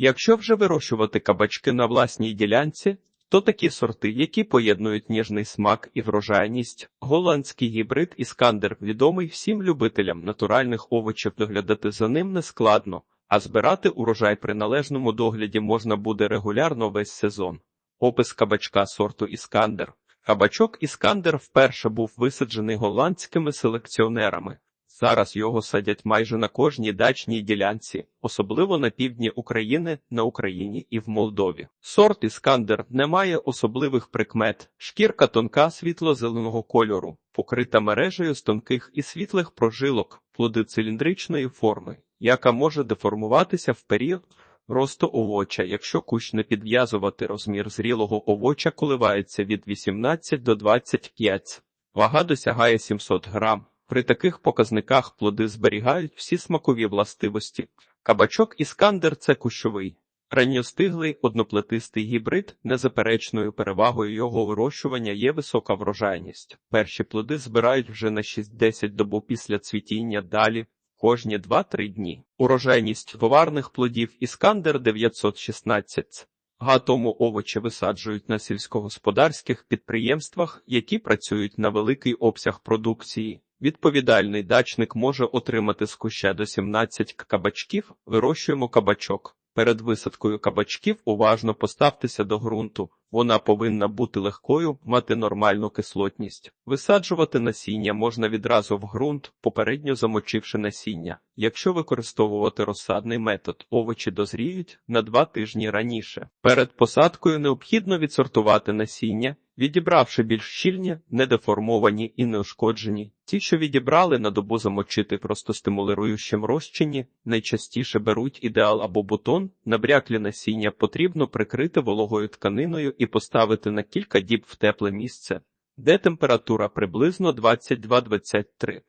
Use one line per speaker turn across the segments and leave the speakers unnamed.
Якщо вже вирощувати кабачки на власній ділянці, то такі сорти, які поєднують ніжний смак і врожайність, голландський гібрид іскандер відомий всім любителям натуральних овочів, доглядати за ним не складно, а збирати урожай при належному догляді можна буде регулярно весь сезон. Опис кабачка сорту іскандер. Кабачок іскандер вперше був висаджений голландськими селекціонерами. Зараз його садять майже на кожній дачній ділянці, особливо на півдні України, на Україні і в Молдові. Сорт іскандер не має особливих прикмет, шкірка тонка світло-зеленого кольору, покрита мережею з тонких і світлих прожилок, плоди циліндричної форми, яка може деформуватися в період росту овоча, якщо кущ не підв'язувати розмір зрілого овоча коливається від 18 до 25. Вага досягає 700 грам. При таких показниках плоди зберігають всі смакові властивості. Кабачок іскандер це кущовий. Ранньостиглий одноплетистий гібрид, незаперечною перевагою його вирощування є висока врожайність. Перші плоди збирають вже на 6-10 добу після цвітіння далі, кожні 2-3 дні. Урожайність товарних плодів іскандер 916. Гатому овочі висаджують на сільськогосподарських підприємствах, які працюють на великий обсяг продукції. Відповідальний дачник може отримати з куща до 17 кабачків, вирощуємо кабачок. Перед висадкою кабачків уважно поставтеся до ґрунту. Вона повинна бути легкою, мати нормальну кислотність. Висаджувати насіння можна відразу в ґрунт, попередньо замочивши насіння. Якщо використовувати розсадний метод, овочі дозріють на два тижні раніше. Перед посадкою необхідно відсортувати насіння, відібравши більш щільні, недеформовані і неушкоджені. Ті, що відібрали на добу замочити в простостимулируючим розчині, найчастіше беруть ідеал або бутон, набряклі насіння потрібно прикрити вологою тканиною і поставити на кілька діб в тепле місце, де температура приблизно 22-23.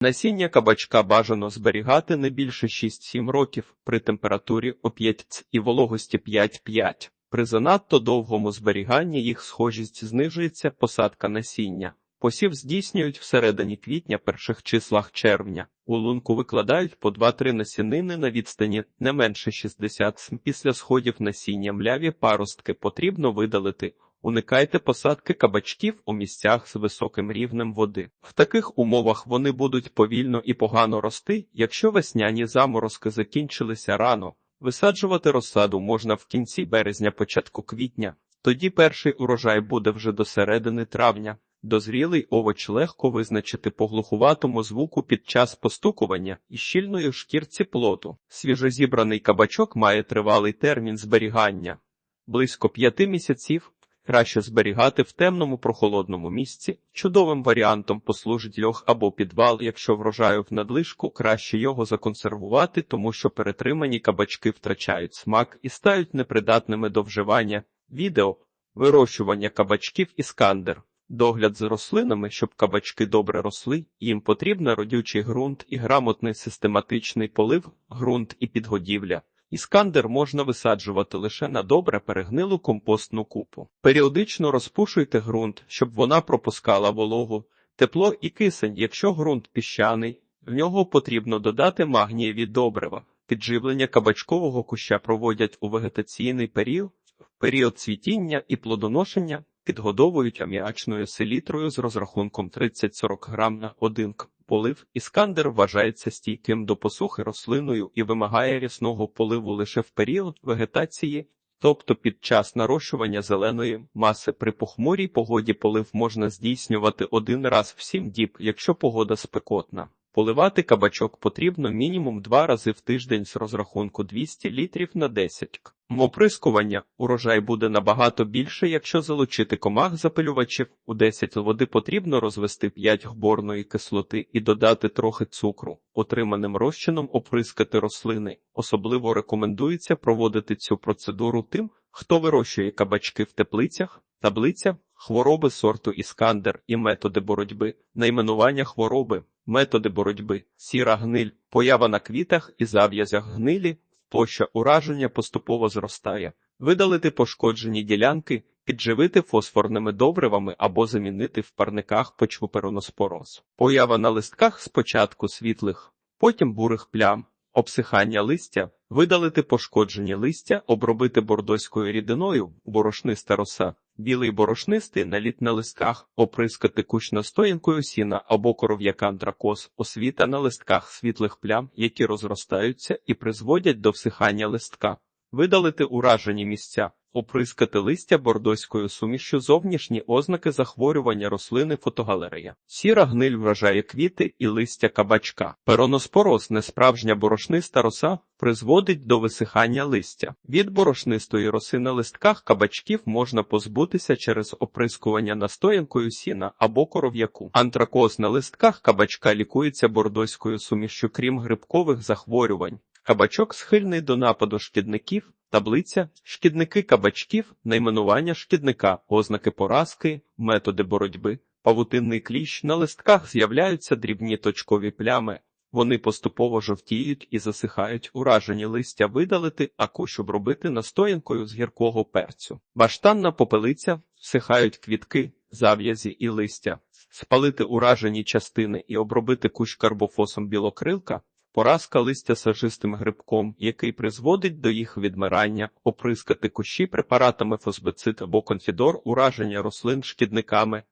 Насіння кабачка бажано зберігати не більше 6-7 років при температурі о 5 і вологості 5-5. При занадто довгому зберіганні їх схожість знижується посадка насіння. Посів здійснюють всередині квітня перших числах червня. У лунку викладають по 2-3 насінини на відстані не менше 60 см. Після сходів насіння мляві паростки потрібно видалити. Уникайте посадки кабачків у місцях з високим рівнем води. В таких умовах вони будуть повільно і погано рости, якщо весняні заморозки закінчилися рано. Висаджувати розсаду можна в кінці березня, початку квітня. Тоді перший урожай буде вже до середини травня. Дозрілий овоч легко визначити по глухуватому звуку під час постукування і щільної шкірці плоду. Свіжозібраний кабачок має тривалий термін зберігання близько п'яти місяців. Краще зберігати в темному прохолодному місці. Чудовим варіантом послужить льох або підвал, якщо врожаю в надлишку, краще його законсервувати, тому що перетримані кабачки втрачають смак і стають непридатними до вживання. Відео вирощування кабачків іскандер. Догляд за рослинами, щоб кабачки добре росли, їм потрібен родючий ґрунт і грамотний систематичний полив, ґрунт і підгодівля. Іскандер можна висаджувати лише на добре перегнилу компостну купу. Періодично розпушуйте ґрунт, щоб вона пропускала вологу, тепло і кисень. Якщо ґрунт піщаний, в нього потрібно додати магнієві добрива. Підживлення кабачкового куща проводять у вегетаційний період, період цвітіння і плодоношення. Підгодовують аміачною селітрою з розрахунком 30-40 грам на один полив. Іскандер вважається стійким до посухи рослиною і вимагає рясного поливу лише в період вегетації, тобто під час нарощування зеленої маси при похмурій погоді полив можна здійснювати один раз в сім діб, якщо погода спекотна. Поливати кабачок потрібно мінімум два рази в тиждень з розрахунку 200 літрів на 10 к. Оприскування урожай буде набагато більше, якщо залучити комах запилювачів. У 10 води потрібно розвести 5 гборної кислоти і додати трохи цукру. Отриманим розчином оприскати рослини. Особливо рекомендується проводити цю процедуру тим, хто вирощує кабачки в теплицях, таблиця, хвороби сорту іскандер і методи боротьби, найменування хвороби. Методи боротьби, сіра гниль, поява на квітах і зав'язях гнилі, площа ураження поступово зростає, видалити пошкоджені ділянки, підживити фосфорними добривами або замінити в парниках почвопероноспороз. Поява на листках спочатку світлих, потім бурих плям, обсихання листя, видалити пошкоджені листя, обробити бордоською рідиною, борошниста роса, білий борошнистий наліт на листках, оприскати кучно настоянкою сіна або коров'яка дракос, освіта на листках світлих плям, які розростаються і призводять до всихання листка, видалити уражені місця, оприскати листя бордоською сумішю зовнішні ознаки захворювання рослини фотогалерея. Сіра гниль вражає квіти і листя кабачка. Пероноспороз, несправжня борошниста роса, призводить до висихання листя. Від борошнистої роси на листках кабачків можна позбутися через оприскування настоянкою сіна або коров'яку. Антракоз на листках кабачка лікується бордоською сумішю, крім грибкових захворювань. Кабачок схильний до нападу шкідників, таблиця, шкідники кабачків, найменування шкідника, ознаки поразки, методи боротьби, павутинний кліщ. На листках з'являються дрібні точкові плями. Вони поступово жовтіють і засихають, уражені листя видалити, а кущ обробити настоянкою з гіркого перцю. Баштанна попелиця, всихають квітки, зав'язі і листя. Спалити уражені частини і обробити кущ карбофосом білокрилка, поразка листя сажистим грибком, який призводить до їх відмирання, оприскати кущі препаратами фосбецит або конфідор, ураження рослин шкідниками.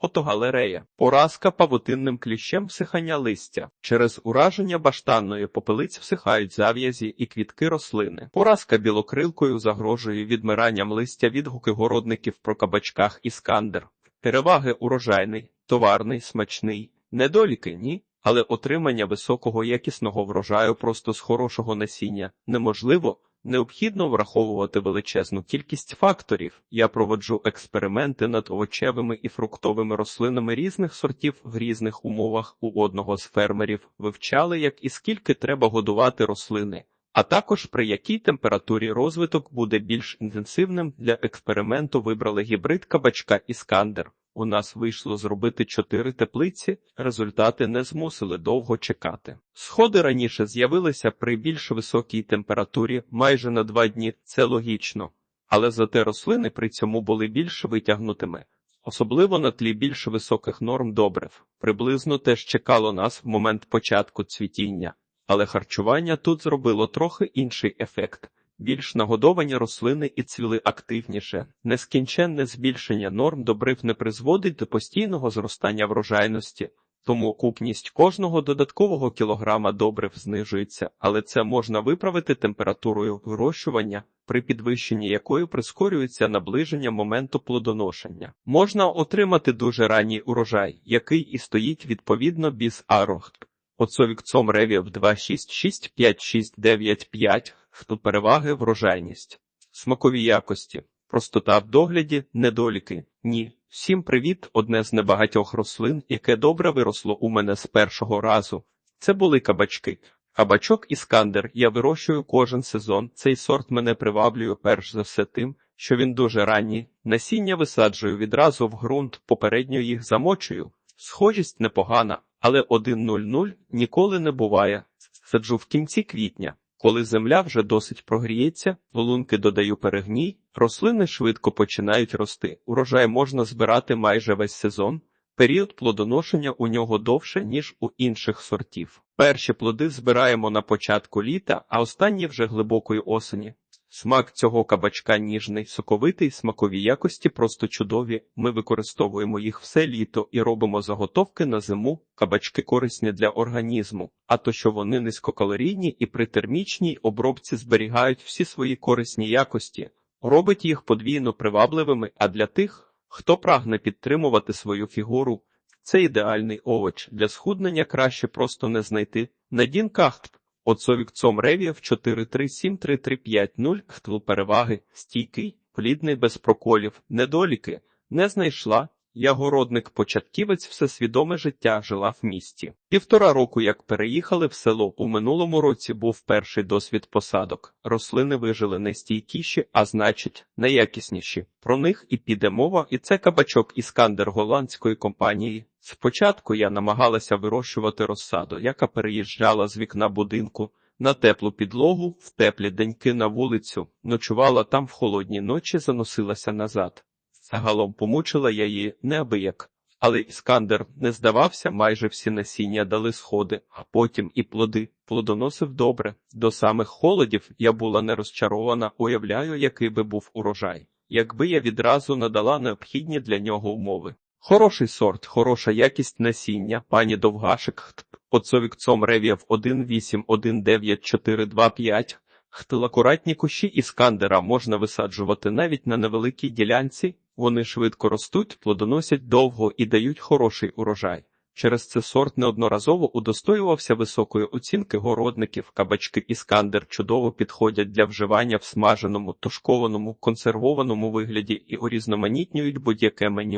Фотогалерея. Поразка павутинним кліщем всихання листя. Через ураження баштанної попелиць всихають зав'язі і квітки рослини. Поразка білокрилкою загрожує відмиранням листя відгуки городників про кабачках іскандер. Переваги урожайний, товарний, смачний, недоліки ні. Але отримання високого якісного врожаю просто з хорошого насіння неможливо. Необхідно враховувати величезну кількість факторів. Я проводжу експерименти над овочевими і фруктовими рослинами різних сортів в різних умовах. У одного з фермерів вивчали, як і скільки треба годувати рослини, а також при якій температурі розвиток буде більш інтенсивним. Для експерименту вибрали гібрид кабачка іскандер. У нас вийшло зробити чотири теплиці, результати не змусили довго чекати. Сходи раніше з'явилися при більш високій температурі майже на два дні, це логічно, але зате рослини при цьому були більш витягнутими, особливо на тлі більш високих норм добрив. Приблизно теж чекало нас в момент початку цвітіння, але харчування тут зробило трохи інший ефект. Більш нагодовані рослини і цвіли активніше. Нескінченне збільшення норм добрив не призводить до постійного зростання врожайності, тому окупність кожного додаткового кілограма добрив знижується, але це можна виправити температурою вирощування, при підвищенні якої прискорюється наближення моменту плодоношення. Можна отримати дуже ранній урожай, який і стоїть відповідно біз арох. Оцовікцом ревів 2665695 переваги врожайність, смакові якості, простота в догляді, недоліки. Ні. Всім привіт! Одне з небагатьох рослин, яке добре виросло у мене з першого разу. Це були кабачки. Кабачок іскандер я вирощую кожен сезон. Цей сорт мене приваблює перш за все тим, що він дуже ранній. Насіння висаджую відразу в ґрунт, попередньо їх замочую. Схожість непогана, але 1.00 ніколи не буває. Саджу в кінці квітня. Коли земля вже досить прогріється, в лунки додаю перегній, рослини швидко починають рости. Урожай можна збирати майже весь сезон. Період плодоношення у нього довше, ніж у інших сортів. Перші плоди збираємо на початку літа, а останні вже глибокої осені. Смак цього кабачка ніжний, соковитий, смакові якості просто чудові. Ми використовуємо їх все літо і робимо заготовки на зиму. Кабачки корисні для організму, а то що вони низькокалорійні і при термічній обробці зберігають всі свої корисні якості, робить їх подвійно привабливими. А для тих, хто прагне підтримувати свою фігуру, це ідеальний овоч. Для схуднення краще просто не знайти. Надін Кахт. Оцовікцом ревів 4373350 хтл переваги, стійкий, плідний без проколів, недоліки, не знайшла. Я городник початківець всесвідоме життя жила в місті. Півтора року, як переїхали в село, у минулому році був перший досвід посадок. Рослини вижили найстійкіші, а значить, найякісніші. Про них і піде мова, і це кабачок іскандер голландської компанії. Спочатку я намагалася вирощувати розсаду, яка переїжджала з вікна будинку на теплу підлогу, в теплі деньки на вулицю, ночувала там в холодні ночі, заносилася назад. Загалом помучила я її неабияк. Але Іскандер не здавався, майже всі насіння дали сходи, а потім і плоди. Плодоносив добре. До самих холодів я була не розчарована, уявляю, який би був урожай. Якби я відразу надала необхідні для нього умови. Хороший сорт, хороша якість насіння, пані Довгашик, Оцовік цом ревів 1819425. Хтил акуратні кущі іскандера можна висаджувати навіть на невеликій ділянці, вони швидко ростуть, плодоносять довго і дають хороший урожай. Через це сорт неодноразово удостоювався високої оцінки городників. Кабачки іскандер чудово підходять для вживання в смаженому, тушкованому, консервованому вигляді і урізноманітнюють будь-яке меню.